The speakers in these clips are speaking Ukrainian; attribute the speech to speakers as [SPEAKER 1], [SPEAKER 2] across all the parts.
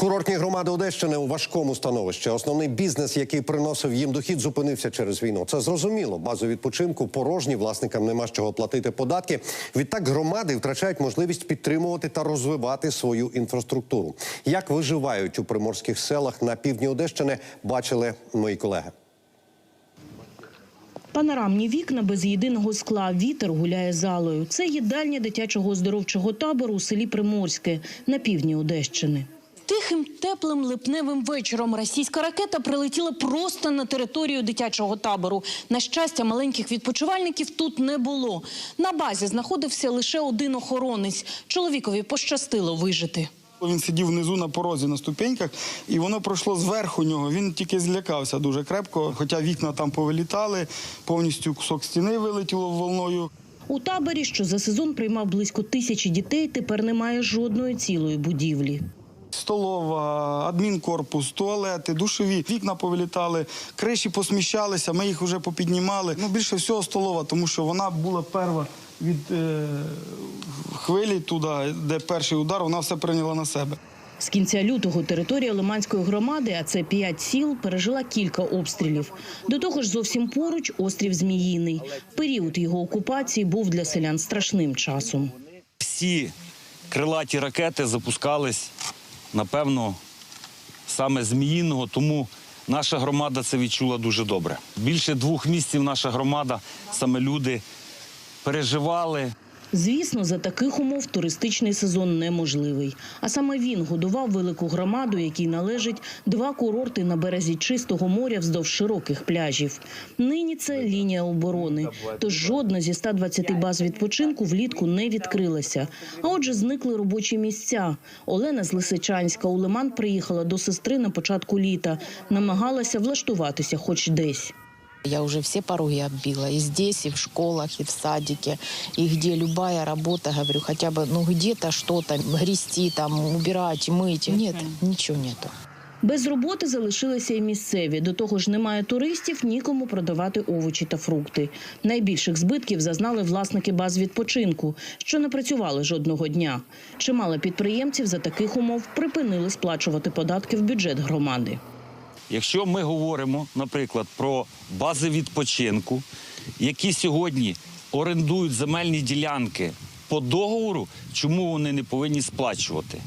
[SPEAKER 1] Курортні громади Одещини у важкому становищі. Основний бізнес, який приносив їм дохід, зупинився через війну. Це зрозуміло. Базу відпочинку порожні, власникам нема з чого платити податки. Відтак громади втрачають можливість підтримувати та розвивати свою інфраструктуру. Як виживають у приморських селах на півдні Одещини, бачили мої колеги.
[SPEAKER 2] Панорамні вікна без єдиного скла. Вітер гуляє залою. Це їдальня дитячого оздоровчого табору у селі Приморське на півдні Одещини. Тихим, теплим липневим вечором російська ракета прилетіла просто на територію дитячого табору. На щастя, маленьких відпочивальників тут не було. На базі знаходився лише один охоронець. Чоловікові пощастило вижити.
[SPEAKER 3] Він сидів внизу на порозі на ступеньках, і воно пройшло зверху нього. Він тільки злякався дуже крепко, хоча вікна там повилітали, повністю кусок стіни вилетіло волною.
[SPEAKER 2] У таборі, що за сезон приймав близько тисячі дітей, тепер немає жодної цілої будівлі.
[SPEAKER 3] Столова, адмінкорпус, туалети, душові, вікна повилітали, криші посміщалися, ми їх вже попіднімали. Ну, більше всього столова, тому що вона була перша від е, хвилі туди, де перший удар, вона все прийняла на себе.
[SPEAKER 2] З кінця лютого територія Лиманської громади, а це п'ять сіл, пережила кілька обстрілів. До того ж, зовсім поруч острів Зміїний. Період його окупації був для селян страшним часом.
[SPEAKER 4] всі крилаті ракети запускались, напевно, саме Зміїного, тому наша громада це відчула дуже добре. Більше двох місяців наша громада, саме люди переживали.
[SPEAKER 2] Звісно, за таких умов туристичний сезон неможливий. А саме він годував велику громаду, якій належить два курорти на березі чистого моря вздовж широких пляжів. Нині це лінія оборони. Тож жодна зі 120 баз відпочинку влітку не відкрилася. А отже, зникли робочі місця. Олена з Лисичанська у Лиман приїхала до сестри на початку літа, намагалася влаштуватися, хоч десь.
[SPEAKER 5] Я уже все пороги оббила. И здесь, и в школах, и в садике, и где любая работа, говорю, хотя бы, ну, где-то что-то, грести там, убирать, мыть. Нет, ничего нету.
[SPEAKER 2] Без роботи залишилися і місцеві. До того ж, немає туристів, нікому продавати овочі та фрукти. Найбільших збитків зазнали власники баз відпочинку, що не працювали жодного дня. Чимало підприємців за таких умов припинили сплачувати податки в бюджет громади.
[SPEAKER 4] Якщо ми говоримо, наприклад, про бази відпочинку, які сьогодні орендують земельні ділянки по договору, чому вони не повинні сплачувати?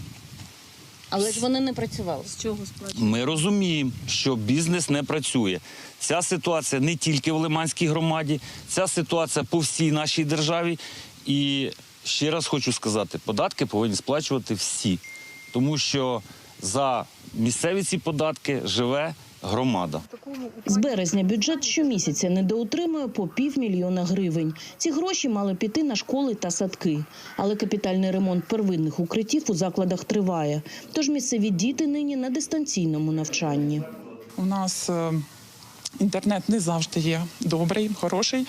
[SPEAKER 2] Але ж вони не працювали. З чого сплачувати?
[SPEAKER 4] Ми розуміємо, що бізнес не працює. Ця ситуація не тільки в Лиманській громаді, ця ситуація по всій нашій державі. І ще раз хочу сказати, податки повинні сплачувати всі, тому що за місцеві ці податки живе громада.
[SPEAKER 2] З березня бюджет щомісяця недоутримує по півмільйона гривень. Ці гроші мали піти на школи та садки. Але капітальний ремонт первинних укриттів у закладах триває. Тож місцеві діти нині на дистанційному навчанні.
[SPEAKER 6] У нас е, інтернет не завжди є добрий, хороший.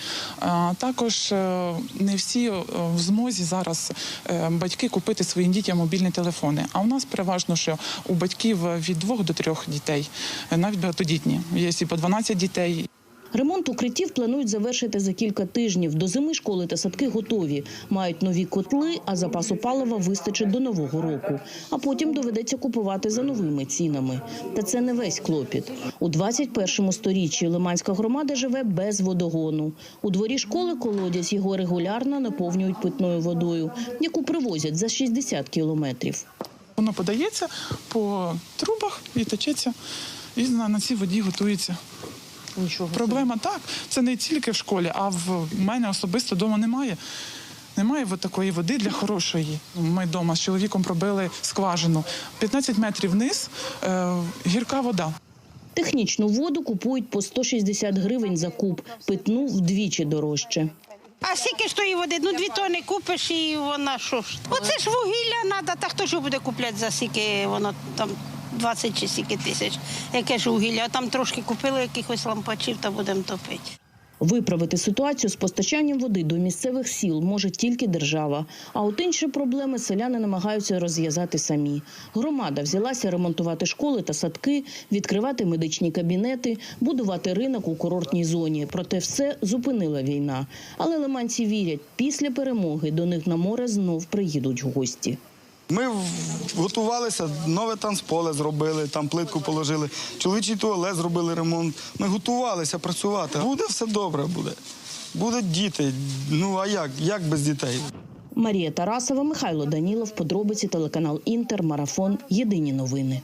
[SPEAKER 6] Також е, не всі е, в змозі зараз е, батьки купити своїм дітям мобільні телефони. А у нас переважно, що у батьків від двох до трьох дітей, навіть багатодітні. Є і по 12 дітей.
[SPEAKER 2] Ремонт укриттів планують завершити за кілька тижнів. До зими школи та садки готові. Мають нові котли, а запасу палива вистачить до нового року. А потім доведеться купувати за новими цінами. Та це не весь клопіт. У 21-му сторіччі Лиманська громада живе без водогону. У дворі школи колодязь його регулярно наповнюють питною водою, яку привозять за 60 кілометрів.
[SPEAKER 6] Воно подається по трубах і течеться, і на, цій воді готується.
[SPEAKER 2] Нічого.
[SPEAKER 6] Проблема так. Це не тільки в школі, а в мене особисто вдома немає. Немає от такої води для хорошої. Ми вдома з чоловіком пробили скважину. 15 метрів вниз е, гірка вода.
[SPEAKER 2] Технічну воду купують по 160 гривень за куб, питну вдвічі дорожче.
[SPEAKER 7] А скільки ж тої води? Ну дві тони купиш і вона що ж? Оце ж вугілля треба, та хто ж буде купляти за скільки воно там 20 чи скільки тисяч. Яке ж вугілля? А там трошки купили якихось лампачів та будемо топити.
[SPEAKER 2] Виправити ситуацію з постачанням води до місцевих сіл може тільки держава. А от інші проблеми селяни намагаються розв'язати самі. Громада взялася ремонтувати школи та садки, відкривати медичні кабінети, будувати ринок у курортній зоні. Проте все зупинила війна. Але лиманці вірять, після перемоги до них на море знов приїдуть гості.
[SPEAKER 3] Ми готувалися, нове танцполе зробили, там плитку положили, чоловічий туалет зробили ремонт. Ми готувалися працювати. Буде все добре, буде. Будуть діти. Ну а як? Як без дітей?
[SPEAKER 2] Марія Тарасова, Михайло Данілов. Подробиці телеканал Інтер. Марафон. Єдині новини.